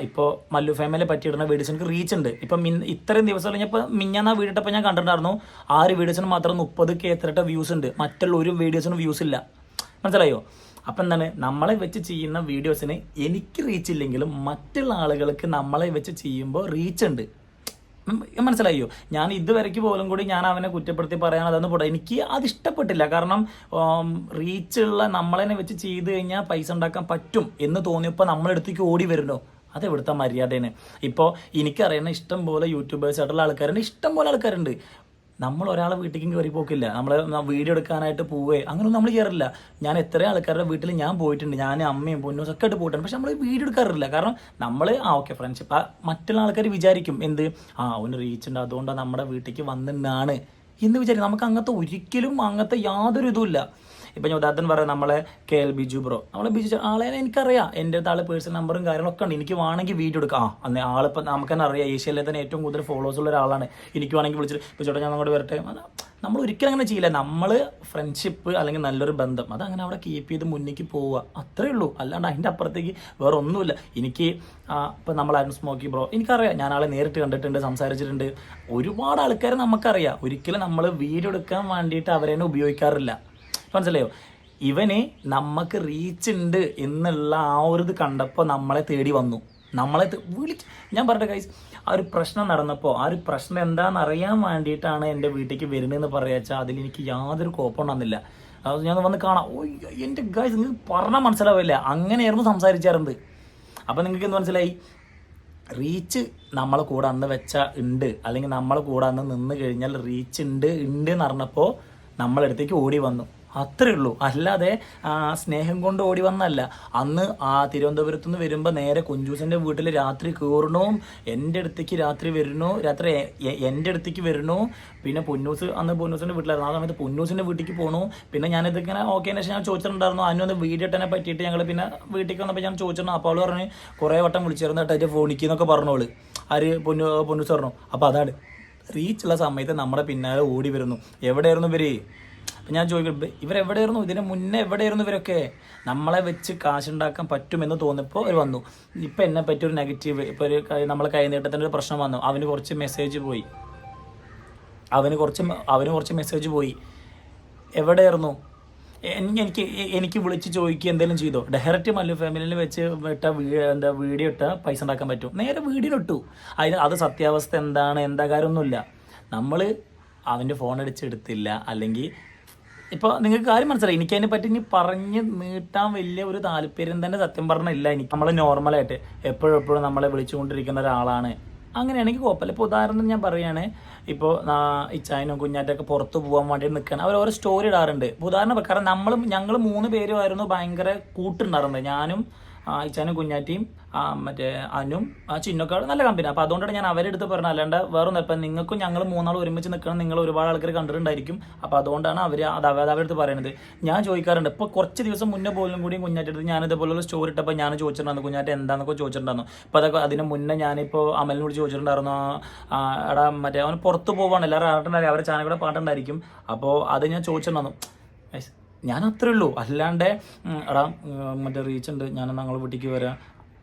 ഇപ്പോൾ മല്ലു ഫാമിലിയെ പറ്റിയിടുന്ന വീഡിയോസ് എനിക്ക് റീച്ച് ഉണ്ട്. ഇപ്പം മിൻ- ഇത്രയും ദിവസം കഴിഞ്ഞപ്പോൾ മിഞ്ഞാന്ന് ആ വീഡിയോ ഞാൻ കണ്ടിട്ടുണ്ടായിരുന്നു. ആ ഒരു വീഡിയോസിന് മാത്രം മുപ്പത് കെ വ്യൂസ് ഉണ്ട്. മറ്റുള്ള ഒരു വീഡിയോസിനും വ്യൂസ് ഇല്ല. മനസ്സിലായോ? അപ്പം എന്താണ്? നമ്മളെ വെച്ച് ചെയ്യുന്ന വീഡിയോസിന് എനിക്ക് റീച്ച് ഇല്ലെങ്കിലും മറ്റുള്ള ആളുകൾക്ക് നമ്മളെ വെച്ച് ചെയ്യുമ്പോൾ റീച്ച് ഉണ്ട്. മനസ്സിലായോ? ഞാൻ ഇതുവരയ്ക്ക് പോലും കൂടി ഞാൻ അവനെ കുറ്റപ്പെടുത്തി പറയാൻ അതൊന്നും പോട്ടെ. എനിക്ക് അത് ഇഷ്ടപ്പെട്ടില്ല. കാരണം റീച്ചുള്ള നമ്മളതിനെ വെച്ച് ചെയ്ത് കഴിഞ്ഞാൽ പൈസ ഉണ്ടാക്കാൻ പറ്റും എന്ന് തോന്നിയപ്പോൾ നമ്മളെടുത്തേക്ക് ഓടി വരുന്നു. അത് എവിടുത്തെ മര്യാദയാണ് ഇപ്പോൾ എനിക്കറിയുന്ന ഇഷ്ടം പോലെ യൂട്യൂബേഴ്സ് ആയിട്ടുള്ള ആൾക്കാരുണ്ട്. ഇഷ്ടം പോലെ ആൾക്കാരുണ്ട്. നമ്മൾ ഒരാളെ വീട്ടിലേക്കും കയറി പോക്കില്ല. നമ്മൾ വീഡിയോ എടുക്കാനായിട്ട് പോവേ. അങ്ങനെയൊന്നും നമ്മൾ ചെയ്യാറില്ല. ഞാൻ എത്ര ആൾക്കാരുടെ വീട്ടിൽ ഞാൻ പോയിട്ടുണ്ട്. ഞാൻ അമ്മയും പൊന്നൂസും ഒക്കെ ആയിട്ട് പോയിട്ടുണ്ട്. പക്ഷെ നമ്മൾ വീഡിയോ എടുക്കാറില്ല. കാരണം നമ്മൾ ആ ഓക്കെ ഫ്രണ്ട്ഷിപ്പ് മറ്റുള്ള ആൾക്കാർ വിചാരിക്കും എന്ത്? ആ അവന് റീച്ച് ഉണ്ട്. അതുകൊണ്ടാണ് നമ്മുടെ വീട്ടിലേക്ക് വന്നിട്ടാണ് എന്ന് വിചാരിക്കും. നമുക്ക് അങ്ങനത്തെ ഒരിക്കലും അങ്ങനത്തെ യാതൊരു ഇതുമില്ല ഇപ്പം ഞാൻ ഉദാഹരണം പറയാം നമ്മളെ കെ എൽ ബിജു ബ്രോ. നമ്മളെ ബിജു ആളെ എനിക്കറിയാം. എന്റെ അടുത്ത് ആളെ പേഴ്സണൽ നമ്പറും കാര്യങ്ങളൊക്കെ ഉണ്ട്. എനിക്ക് വേണമെങ്കിൽ വീഡിയോ എടുക്കാം. ആ അന്ന് ആളിപ്പോൾ നമുക്ക് തന്നെ അറിയാം. ഏഷ്യയിലെ തന്നെ ഏറ്റവും കൂടുതൽ ഫോളോവേഴ്സ് ഉള്ള ഒരാളാണ്. എനിക്ക് വേണമെങ്കിൽ വിളിച്ചിട്ട് ഇപ്പോൾ ഞാൻ അങ്ങോട്ട് വരട്ടെ? നമ്മൾ ഒരിക്കലും അങ്ങനെ ചെയ്യില്ല. നമ്മൾ ഫ്രണ്ട്ഷിപ്പ് അല്ലെങ്കിൽ നല്ലൊരു ബന്ധം അത് അങ്ങനെ അവിടെ കീപ്പ് ചെയ്ത് മുന്നിലേക്ക് പോവുക. അത്രേ ഉള്ളൂ. അല്ലാണ്ട് അതിന്റെ അപ്പുറത്തേക്ക് വേറെ ഒന്നുമില്ല. എനിക്ക് ഇപ്പം നമ്മളായിരുന്നു സ്മോക്കി ബ്രോ എനിക്കറിയാം ഞാൻ ആളെ നേരിട്ട് കണ്ടിട്ടുണ്ട് സംസാരിച്ചിട്ടുണ്ട്. ഒരുപാട് ആൾക്കാരെ നമുക്കറിയാം. ഒരിക്കലും നമ്മൾ വീഡിയോ എടുക്കാൻ വേണ്ടിയിട്ട് അവരെന്നെ ഉപയോഗിക്കാറില്ല. മനസ്സിലായോ? ഇവന് നമുക്ക് റീച്ച് ഉണ്ട് എന്നുള്ള ആ ഒരു ഇത് കണ്ടപ്പോൾ നമ്മളെ തേടി വന്നു. നമ്മളെ വിളിച്ച് ഞാൻ പറഞ്ഞ കൈസ് ആ ഒരു പ്രശ്നം നടന്നപ്പോൾ ആ ഒരു പ്രശ്നം എന്താണെന്ന് അറിയാൻ വേണ്ടിയിട്ടാണ് എന്റെ വീട്ടിലേക്ക് വരുന്നതെന്ന് പറയാച്ചാൽ അതിൽ എനിക്ക് യാതൊരു കുഴപ്പമുണ്ടെന്നില്ല അത് ഞാൻ വന്ന് കാണാം ഓ എന്റെ ഗൈസ് നിങ്ങൾക്ക് പറഞ്ഞാൽ മനസ്സിലാവില്ല. അങ്ങനെയായിരുന്നു സംസാരിച്ചാറുണ്ട് അപ്പം നിങ്ങൾക്ക് എന്ത് മനസ്സിലായി? റീച്ച് നമ്മളെ കൂടെ അന്ന് വെച്ച ഉണ്ട്. അല്ലെങ്കിൽ നമ്മളെ കൂടെ അന്ന് നിന്ന് കഴിഞ്ഞാൽ റീച്ച് ഉണ്ട് ഉണ്ട് എന്ന് പറഞ്ഞപ്പോൾ നമ്മളെടുത്തേക്ക് ഓടി വന്നു. അത്രേ ഉള്ളൂ. അല്ലാതെ സ്നേഹം കൊണ്ട് ഓടി വന്നല്ല അന്ന് ആ തിരുവനന്തപുരത്ത് നിന്ന് വരുമ്പോൾ നേരെ കുഞ്ചൂസിന്റെ വീട്ടിൽ രാത്രി കയറണോ എന്റെ അടുത്തേക്ക് രാത്രി വരണോ രാത്രി എന്റെ അടുത്തേക്ക് വരണോ പിന്നെ പൊന്നൂസ് അന്ന് പൊന്നൂസിന്റെ വീട്ടിലായിരുന്നു. ആ സമയത്ത് പൊന്നൂസിന്റെ വീട്ടിലേക്ക് പോണു. പിന്നെ ഞാനിതിങ്ങനെ ഓക്കെ വെച്ചാൽ ഞാൻ ചോദിച്ചിട്ടുണ്ടായിരുന്നു. അന്ന് ഒന്ന് വീഡിയോ ഇട്ടനെ പറ്റിയിട്ട് ഞങ്ങൾ പിന്നെ വീട്ടിലേക്ക് വന്നപ്പോൾ ഞാൻ ചോദിച്ചിരുന്നു. അപ്പോൾ അവൾ പറഞ്ഞ് കുറേ വട്ടം വിളിച്ചിരുന്നു കേട്ടോ എന്റെ ഫോണിക്ക് എന്നൊക്കെ പറഞ്ഞോൾ. ആര്? പൊന്നു പൊന്നൂസ് പറഞ്ഞു. അപ്പോൾ അതാണ്. റീച്ചുള്ള സമയത്ത് നമ്മുടെ പിന്നാലെ ഓടി വരുന്നു. എവിടെയായിരുന്നു ഇവർ? അപ്പം ഞാൻ ചോദിക്കും ഇവരെവിടെയായിരുന്നു? ഇതിന് മുന്നേ എവിടെയായിരുന്നു ഇവരൊക്കെ? നമ്മളെ വെച്ച് കാശുണ്ടാക്കാൻ പറ്റുമെന്ന് തോന്നിയപ്പോൾ അവർ വന്നു. ഇപ്പം എന്നെ പറ്റി ഒരു നെഗറ്റീവ് ഇപ്പോൾ ഒരു നമ്മളെ കൈനീട്ടത്തിന്റെ ഒരു പ്രശ്നം വന്നു. അവന് കുറച്ച് മെസ്സേജ് പോയി. അവന് കുറച്ച് അവന് കുറച്ച് മെസ്സേജ് പോയി. എവിടെയായിരുന്നു? എനിക്ക് എനിക്ക് വിളിച്ച് ചോദിക്കുക എന്തെങ്കിലും ചെയ്തോ? ഡയറക്റ്റ് മല്ലു ഫാമിലിയിൽ വെച്ച് ഇട്ട എന്താ വീഡിയോ ഇട്ട പൈസ ഉണ്ടാക്കാൻ പറ്റും? നേരെ വീഡിയോ ഇട്ടു. അതിന് അത് സത്യാവസ്ഥ എന്താണ്? എന്താ കാര്യമൊന്നുമില്ല. നമ്മൾ അവന്റെ ഫോൺ അടിച്ചെടുത്തില്ല. അല്ലെങ്കിൽ ഇപ്പോൾ നിങ്ങൾക്ക് കാര്യം മനസ്സിലായി. എനിക്ക് അതിനെ പറ്റി ഇനി പറഞ്ഞ് നീട്ടാൻ വലിയ ഒരു താല്പര്യം തന്നെ സത്യം പറഞ്ഞില്ല എനിക്ക്. നമ്മൾ നോർമലായിട്ട് എപ്പോഴും എപ്പോഴും നമ്മളെ വിളിച്ചുകൊണ്ടിരിക്കുന്ന ഒരാളാണ്. അങ്ങനെയാണെങ്കിൽ കുഴപ്പമില്ല. ഇപ്പോൾ ഉദാഹരണം ഞാൻ പറയുകയാണ്. ഇപ്പോൾ ഇച്ചായനും കുഞ്ഞാറ്റൊക്കെ പുറത്തു പോകാൻ വേണ്ടി നിൽക്കണം അവർ ഓരോ സ്റ്റോറി ഇടാറുണ്ട്. ഉദാഹരണം കാരണം നമ്മളും ഞങ്ങൾ മൂന്ന് പേരുമായിരുന്നു ഭയങ്കര കൂട്ടുണ്ടായിരുന്നത്. ഞാനും ഇച്ചാനും കുഞ്ഞാറ്റിയും മറ്റേ അനും ചിന്നൊക്കെ നല്ല കമ്പനി അപ്പോൾ അതുകൊണ്ടാണ് ഞാൻ അവരെടുത്ത് പറഞ്ഞത്. അല്ലാണ്ട് വേറെ ഒന്നും ഇപ്പം നിങ്ങൾക്കും ഞങ്ങൾ മൂന്നാൾ ഒരുമിച്ച് നിൽക്കണം നിങ്ങൾ ഒരുപാട് ആൾക്കാർ കണ്ടിട്ടുണ്ടായിരിക്കും. അപ്പോൾ അതുകൊണ്ടാണ് അവർ അത് അവരെടുത്ത് പറയുന്നത് ഞാൻ ചോദിക്കാറുണ്ട്. ഇപ്പോൾ കുറച്ച് ദിവസം മുന്നേ പോലും കൂടി കുഞ്ഞാറ്റെടുത്ത് ഞാൻ ഇതുപോലുള്ള സ്റ്റോറി ഇട്ടപ്പോൾ ഞാൻ ചോദിച്ചിട്ടുണ്ടായിരുന്നു. കുഞ്ഞാറ്റ എന്താണെന്നൊക്കെ ചോദിച്ചിട്ടുണ്ടായിരുന്നു. അപ്പോൾ അതൊക്കെ അതിന് മുന്നേ ഞാനിപ്പോൾ അമലിനോട് ചോദിച്ചിട്ടുണ്ടായിരുന്നു. എടാ മറ്റേ അവൻ പുറത്ത് പോവാണ്. അവരുടെ ചാനൽ കൂടെ പാട്ടുണ്ടായിരിക്കും. അപ്പോൾ അത് ഞാൻ ചോദിച്ചിട്ടുണ്ടായിരുന്നു. ഞാൻ അത്രേ ഉള്ളൂ. അല്ലാണ്ട് എടാ മറ്റേ റീച്ച് ഉണ്ട്. ഞാൻ ഞങ്ങൾ വീട്ടിലേക്ക് വരാം.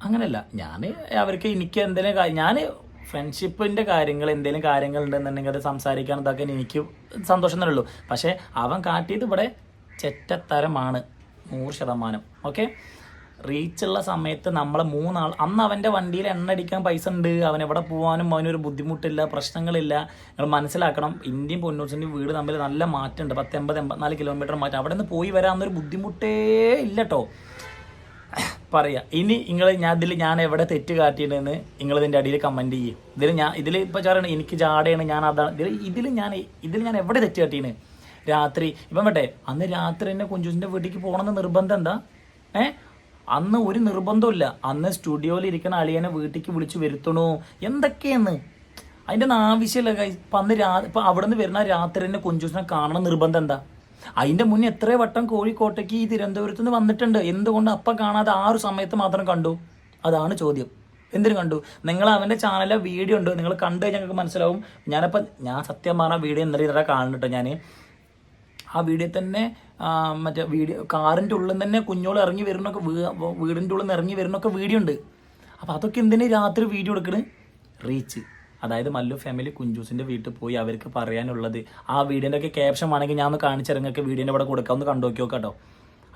അങ്ങനെയല്ല. ഞാൻ അവർക്ക് എനിക്ക് എന്തെങ്കിലും ഞാൻ ഫ്രണ്ട്ഷിപ്പിന്റെ കാര്യങ്ങൾ എന്തെങ്കിലും കാര്യങ്ങൾ ഉണ്ടെന്നുണ്ടെങ്കിൽ അത് സംസാരിക്കാൻ ഇതൊക്കെ എനിക്ക് സന്തോഷം തന്നെ ഉള്ളൂ. പക്ഷേ അവൻ കാട്ടിയത് ഇവിടെ ചെറ്റത്തരമാണ്. നൂറ് ശതമാനം. ഓക്കെ റീച്ചുള്ള സമയത്ത് നമ്മളെ മൂന്നാൾ അന്ന് അവന്റെ വണ്ടിയിൽ എണ്ണ അടിക്കാൻ പൈസ ഉണ്ട്. അവൻ എവിടെ പോകാനും അവനൊരു ബുദ്ധിമുട്ടില്ല പ്രശ്നങ്ങളില്ല. നിങ്ങൾ മനസ്സിലാക്കണം ഇന്ത്യയും പൊന്നൂസിന്റെയും വീട് തമ്മിൽ നല്ല മാറ്റമുണ്ട്. പത്ത് എൺപത് എൺപത്തിനാല് കിലോമീറ്റർ മാറ്റം. അവിടെ നിന്ന് പോയി വരാമെന്നൊരു ബുദ്ധിമുട്ടേ ഇല്ല കേട്ടോ പറയാ. ഇനി നിങ്ങൾ ഞാൻ ഇതിൽ ഞാൻ എവിടെ തെറ്റ് കാട്ടിയിട്ടുണ്ടെന്ന് നിങ്ങൾ ഇതിന്റെ അടിയിൽ കമന്റ് ചെയ്യും. ഇതിൽ ഞാൻ ഇതിൽ ഇപ്പോൾ ചാറാണ് എനിക്ക് ജാടയാണ് ഞാൻ അതാണ്. ഇതിൽ ഇതിൽ ഞാൻ ഇതിൽ ഞാൻ എവിടെ തെറ്റ് കാട്ടീന് രാത്രി ഇപ്പം വേട്ടെ അന്ന് രാത്രി തന്നെ കുഞ്ചുസിന്റെ വീട്ടിലേക്ക് പോകണമെന്ന് നിർബന്ധം എന്താ? ഏ? അന്ന് ഒരു നിർബന്ധമില്ല അന്ന് സ്റ്റുഡിയോയിൽ ഇരിക്കുന്ന അളിയനെ വീട്ടിലേക്ക് വിളിച്ച് വരുത്തണോ? എന്തൊക്കെയെന്ന്? അതിന്റെ ഒന്നും ആവശ്യമില്ല. ഇപ്പം അന്ന് രാ ഇപ്പം അവിടെ നിന്ന് വരുന്ന രാത്രി തന്നെ കുഞ്ചൂസിനെ കാണണം നിർബന്ധം എന്താ? അതിന്റെ മുന്നേ എത്ര വട്ടം കോഴിക്കോട്ടേക്ക് ഈ തിരുവനന്തപുരത്ത് നിന്ന് വന്നിട്ടുണ്ട്. എന്തുകൊണ്ട് അപ്പം കാണാതെ ആ ഒരു സമയത്ത് മാത്രം കണ്ടു? അതാണ് ചോദ്യം. എന്തിനു കണ്ടു? നിങ്ങൾ അവന്റെ ചാനലിലെ വീഡിയോ ഉണ്ട്. നിങ്ങൾ കണ്ടു കഴിഞ്ഞാൽ ഞങ്ങൾക്ക് മനസ്സിലാവും. ഞാനപ്പോൾ ഞാൻ സത്യം പറഞ്ഞ വീഡിയോ ഇന്നലെ ഇന്നലെ ഞാൻ ആ വീഡിയോ തന്നെ മറ്റേ വീഡിയോ കാറിന്റെ ഉള്ളിൽ തന്നെ കുഞ്ഞോൾ ഇറങ്ങി വരുന്നൊക്കെ വീടിന്റെ ഉള്ളിൽ നിന്ന് ഇറങ്ങി വരുന്നൊക്കെ വീഡിയോ ഉണ്ട് അപ്പോൾ അതൊക്കെ എന്തിനു രാത്രി വീഡിയോ എടുക്കണ്? റീച്ച്. അതായത് മല്ലു ഫാമിലി കുഞ്ചൂസിന്റെ വീട്ടിൽ പോയി അവർക്ക് പറയാനുള്ളത് ആ വീഡിയോന്റെ ഒക്കെ ക്യാപ്ഷൻ വേണമെങ്കിൽ ഞാൻ ഒന്ന് കാണിച്ചിറങ്ങൊക്കെ വീഡിയോന്റെ ഇവിടെ കൊടുക്കാം ഒന്ന് കണ്ടു നോക്കി കേട്ടോ.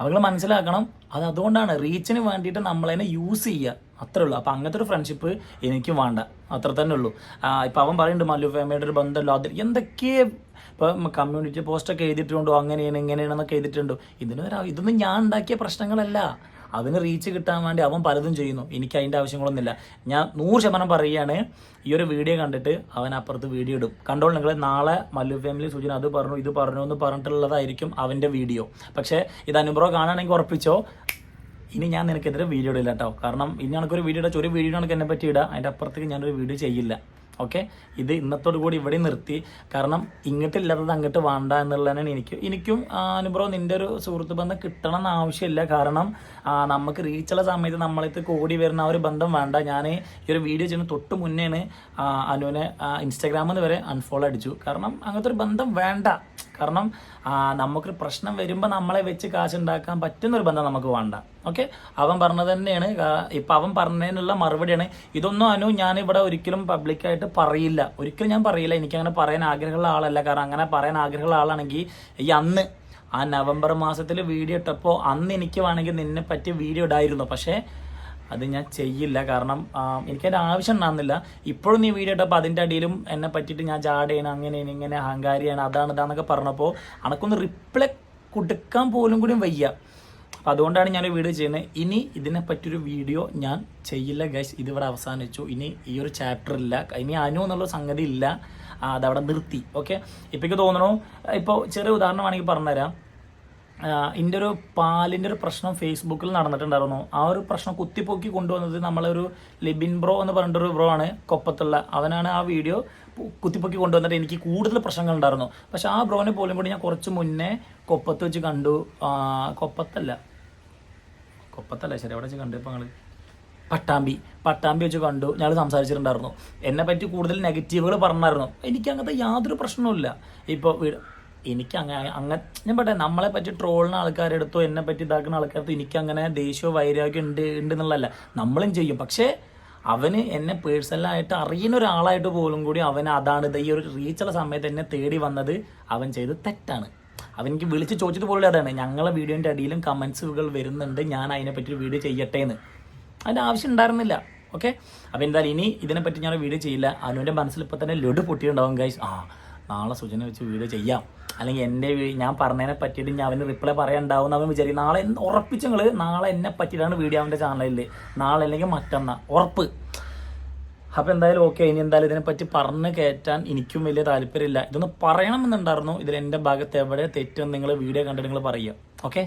അവങ്ങൾ മനസ്സിലാക്കണം അത് അതുകൊണ്ടാണ് റീച്ചിന് വേണ്ടിയിട്ട് നമ്മളതിനെ യൂസ് ചെയ്യുക അത്രേ ഉള്ളൂ. അപ്പോൾ അങ്ങനത്തെ ഒരു ഫ്രണ്ട്ഷിപ്പ് എനിക്ക് വേണ്ട. അത്ര തന്നെ ഉള്ളൂ. ഇപ്പം അവൻ പറയുന്നുണ്ട് മല്ലു ഫാമിലിയുടെ ഒരു ബന്ധമല്ലോ. അത് എന്തൊക്കെ ഇപ്പോൾ കമ്മ്യൂണിറ്റി പോസ്റ്റൊക്കെ എഴുതിയിട്ടുണ്ടോ? അങ്ങനെയാണ് ഇങ്ങനെയാണെന്നൊക്കെ എഴുതിയിട്ടുണ്ടോ? ഇതിനൊരു ഇതൊന്നും ഞാൻ ഉണ്ടാക്കിയ പ്രശ്നങ്ങളല്ല. അവന് റീച്ച് കിട്ടാൻ വേണ്ടി അവൻ പലതും ചെയ്യുന്നു. എനിക്ക് അതിന്റെ ആവശ്യങ്ങളൊന്നുമില്ല. ഞാൻ നൂറ് ശതമാനം പറയുകയാണ് ഈ ഒരു വീഡിയോ കണ്ടിട്ട് അവൻ അപ്പുറത്ത് വീഡിയോ ഇടും. കണ്ടോൾ നിങ്ങൾ നാളെ മല്ലു ഫാമിലി സൂചന അത് പറഞ്ഞു ഇത് പറഞ്ഞു എന്ന് പറഞ്ഞിട്ടുള്ളതായിരിക്കും അവന്റെ വീഡിയോ പക്ഷേ ഇത് അനുഭവം കാണുകയാണെങ്കിൽ ഉറപ്പിച്ചോ? ഇനി ഞാൻ നിനക്കെതിരെ വീഡിയോ ഇടില്ല കേട്ടോ. കാരണം ഇനി എനിക്കൊരു വീഡിയോ ഇടാ ഒരു വീഡിയോ എനിക്ക് എന്നെ പറ്റി ഇടാം. അതിന്റെ അപ്പുറത്തേക്ക് ഞാനൊരു വീഡിയോ ചെയ്യില്ല. ഓക്കെ? ഇത് ഇന്നത്തോടു കൂടി ഇവിടെ നിർത്തി. കാരണം ഇങ്ങോട്ടില്ലാത്തത് അങ്ങോട്ട് വേണ്ട എന്നുള്ളതാണ് എനിക്ക് എനിക്കും അനുഭവം നിന്റെ ഒരു സുഹൃത്ത് ബന്ധം കിട്ടണം എന്ന് ആവശ്യമില്ല. കാരണം നമുക്ക് റീച്ചുള്ള സമയത്ത് നമ്മളിത് കൂടി വരുന്ന ആ ഒരു ബന്ധം വേണ്ട. ഞാൻ ഈ ഒരു വീഡിയോ ചെയ്യുന്ന തൊട്ട് മുന്നേണ് ആ, അനുവിനെ ഇൻസ്റ്റാഗ്രാമിൽ നിന്ന് വരെ അൺഫോളോ അടിച്ചു. കാരണം അങ്ങനത്തെ ഒരു ബന്ധം വേണ്ട. കാരണം നമുക്ക് പ്രശ്നം വരുമ്പോൾ നമ്മളെ വെച്ച് കാശുണ്ടാക്കാൻ പറ്റുന്ന ഒരു ബന്ധം നമുക്ക് വേണ്ട. ഓക്കെ? അവൻ പറഞ്ഞത് തന്നെയാണ്. ഇപ്പം അവൻ പറഞ്ഞതിനുള്ള മറുപടിയാണ്. ഇതൊന്നും അനു ഞാൻ ഇവിടെ ഒരിക്കലും പബ്ലിക്കായിട്ട് പറയില്ല. ഒരിക്കലും ഞാൻ പറയില്ല. എനിക്ക് അങ്ങനെ പറയാൻ ആഗ്രഹമുള്ള ആളല്ല. കാരണം അങ്ങനെ പറയാൻ ആഗ്രഹമുള്ള ആളാണെങ്കിൽ ഈ അന്ന് ആ നവംബർ മാസത്തിൽ വീഡിയോ ഇട്ടപ്പോൾ അന്ന് എനിക്ക് വേണമെങ്കിൽ നിന്നെ പറ്റി വീഡിയോ ഇടായിരുന്നു. പക്ഷേ അത് ഞാൻ ചെയ്യില്ല. കാരണം എനിക്ക് എനിക്കതിന്റെ ആവശ്യം ഉണ്ടാകുന്നില്ല ഇപ്പോഴും നീ വീഡിയോ ഇട്ടപ്പോൾ അതിന്റെ അടിയിലും എന്നെ പറ്റിയിട്ട് ഞാൻ ജാടയാണ് അങ്ങനെ ഇങ്ങനെ അഹങ്കാരിയാണ് അതാണ് ഇതാണെന്നൊക്കെ പറഞ്ഞപ്പോൾ അനക്കൊന്ന് റിപ്ലൈ കൊടുക്കാൻ പോലും കൂടി വയ്യ. അപ്പം അതുകൊണ്ടാണ് ഞാൻ വീഡിയോ ചെയ്യുന്നത് ഇനി ഇതിനെ പറ്റിയൊരു വീഡിയോ ഞാൻ ചെയ്യില്ല ഗൈസ് ഇതിവിടെ അവസാനിച്ചു. ഇനി ഈ ഒരു ചാപ്റ്റർ ഇല്ല. ഇനി അനു എന്നുള്ള സംഗതി ഇല്ല. അതവിടെ നിർത്തി. ഓക്കെ ഇപ്പം എനിക്ക് തോന്നണു. ഇപ്പോൾ ചെറിയ ഉദാഹരണം വേണമെങ്കിൽ പറഞ്ഞുതരാം. ഇതിന്റെ ഒരു പാലിന്റെ ഒരു പ്രശ്നം ഫേസ്ബുക്കിൽ നടന്നിട്ടുണ്ടായിരുന്നു. ആ ഒരു പ്രശ്നം കുത്തിപ്പൊക്കി കൊണ്ടുവന്നത് നമ്മളൊരു ലിബിൻ ബ്രോ എന്ന് പറഞ്ഞിട്ടൊരു ബ്രോ ആണ് കൊപ്പത്തുള്ള. അവനാണ് ആ വീഡിയോ കുത്തിപ്പൊക്കി കൊണ്ടുവന്നിട്ട് എനിക്ക് കൂടുതൽ പ്രശ്നങ്ങൾ ഉണ്ടായിരുന്നു. പക്ഷെ ആ ബ്രോനെ പോലും കൂടി ഞാൻ കുറച്ച് മുന്നേ കൊപ്പത്ത് വെച്ച് കണ്ടു. കൊപ്പത്തല്ല. കൊപ്പത്തല്ല ശരി എവിടെ വെച്ച് കണ്ടു ഇപ്പം ഞങ്ങൾ പട്ടാമ്പി. പട്ടാമ്പി വെച്ച് കണ്ടു. ഞങ്ങൾ സംസാരിച്ചിട്ടുണ്ടായിരുന്നു. എന്നെ പറ്റി കൂടുതൽ നെഗറ്റീവുകൾ പറഞ്ഞായിരുന്നു. എനിക്ക് അങ്ങനത്തെ യാതൊരു പ്രശ്നവുമില്ല. ഇപ്പോൾ എനിക്ക് അങ്ങനെ അങ്ങനെ ഞാൻ പറയട്ടെ നമ്മളെ പറ്റി ട്രോളിന് ആൾക്കാരെടുത്തോ എന്നെ പറ്റി ഇതാക്കുന്ന ആൾക്കാരടുത്തോ എനിക്ക് അങ്ങനെ ദേഷ്യവും വൈരാഗ്യം ഉണ്ട് ഉണ്ട് എന്നുള്ളതല്ല. നമ്മളും ചെയ്യും. പക്ഷേ അവന് എന്നെ പേഴ്സണലായിട്ട് അറിയുന്ന ഒരാളായിട്ട് പോലും കൂടി അവൻ അതാണ് ഈ ഒരു റീച്ചുള്ള സമയത്ത് എന്നെ തേടി വന്നത് അവൻ ചെയ്ത് തെറ്റാണ്. അവൻ എനിക്ക് വിളിച്ച് ചോദിച്ചത് പോലും അതാണ്. ഞങ്ങളെ വീഡിയോന്റെ അടിയിലും കമൻസുകൾ വരുന്നുണ്ട്. ഞാൻ അതിനെപ്പറ്റി വീഡിയോ ചെയ്യട്ടെ എന്ന് അതിന്റെ ആവശ്യം ഉണ്ടായിരുന്നില്ല. ഓക്കെ അപ്പോൾ എന്തായാലും ഇനി ഇതിനെപ്പറ്റി ഞാൻ വീഡിയോ ചെയ്യില്ല. അനുവിന്റെ മനസ്സിൽ ഇപ്പോൾ തന്നെ ലഡു പൊട്ടിയിട്ടുണ്ടാവും ഗൈസ് ആ നാളെ സൂചന വെച്ച് വീഡിയോ ചെയ്യാം. അല്ലെങ്കിൽ എന്റെ ഞാൻ പറഞ്ഞതിനെ പറ്റിയിട്ട് ഞാൻ അവന് റിപ്ലൈ പറയാനുണ്ടാവും എന്ന് അവൻ വിചാരിക്കും. നാളെ ഉറപ്പിച്ച് നിങ്ങൾ നാളെ എന്നെ പറ്റിയിട്ടാണ് വീഡിയോ അവന്റെ ചാനലിൽ നാളെ അല്ലെങ്കിൽ മറ്റന്നാ. ഉറപ്പ്. അപ്പോൾ എന്തായാലും ഓക്കെ ഇനി എന്തായാലും ഇതിനെപ്പറ്റി പറഞ്ഞ് കയറ്റാൻ എനിക്കും വലിയ താല്പര്യമില്ല. ഇതൊന്ന് പറയണമെന്നുണ്ടായിരുന്നു ഇതിൽ എന്റെ ഭാഗത്ത് എവിടെ തെറ്റെന്ന് നിങ്ങൾ വീഡിയോ കണ്ടിട്ട് നിങ്ങൾ പറയുക. ഓക്കെ